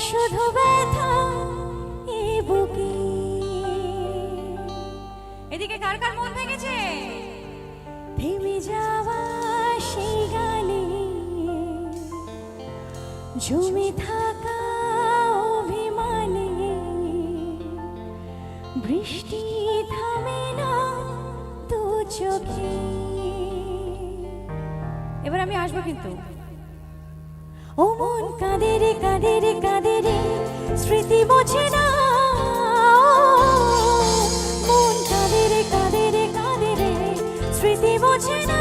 শুধু ব্যথা এ বুকে। এদিকে কার কার মন ভেঙেছে? থেমে যাওয়া সেই গানে। জমে থাকা অভিমানে। বৃষ্টি থামে না দু চোখে। এবার আমি আসব কিন্তু। ও মন কাঁদে রে কাঁদে রে, কাঁদে স্মৃতি বোঝে না। মন কাঁদে রে কাঁদে রে কাঁদে রে, স্মৃতি বোঝে না।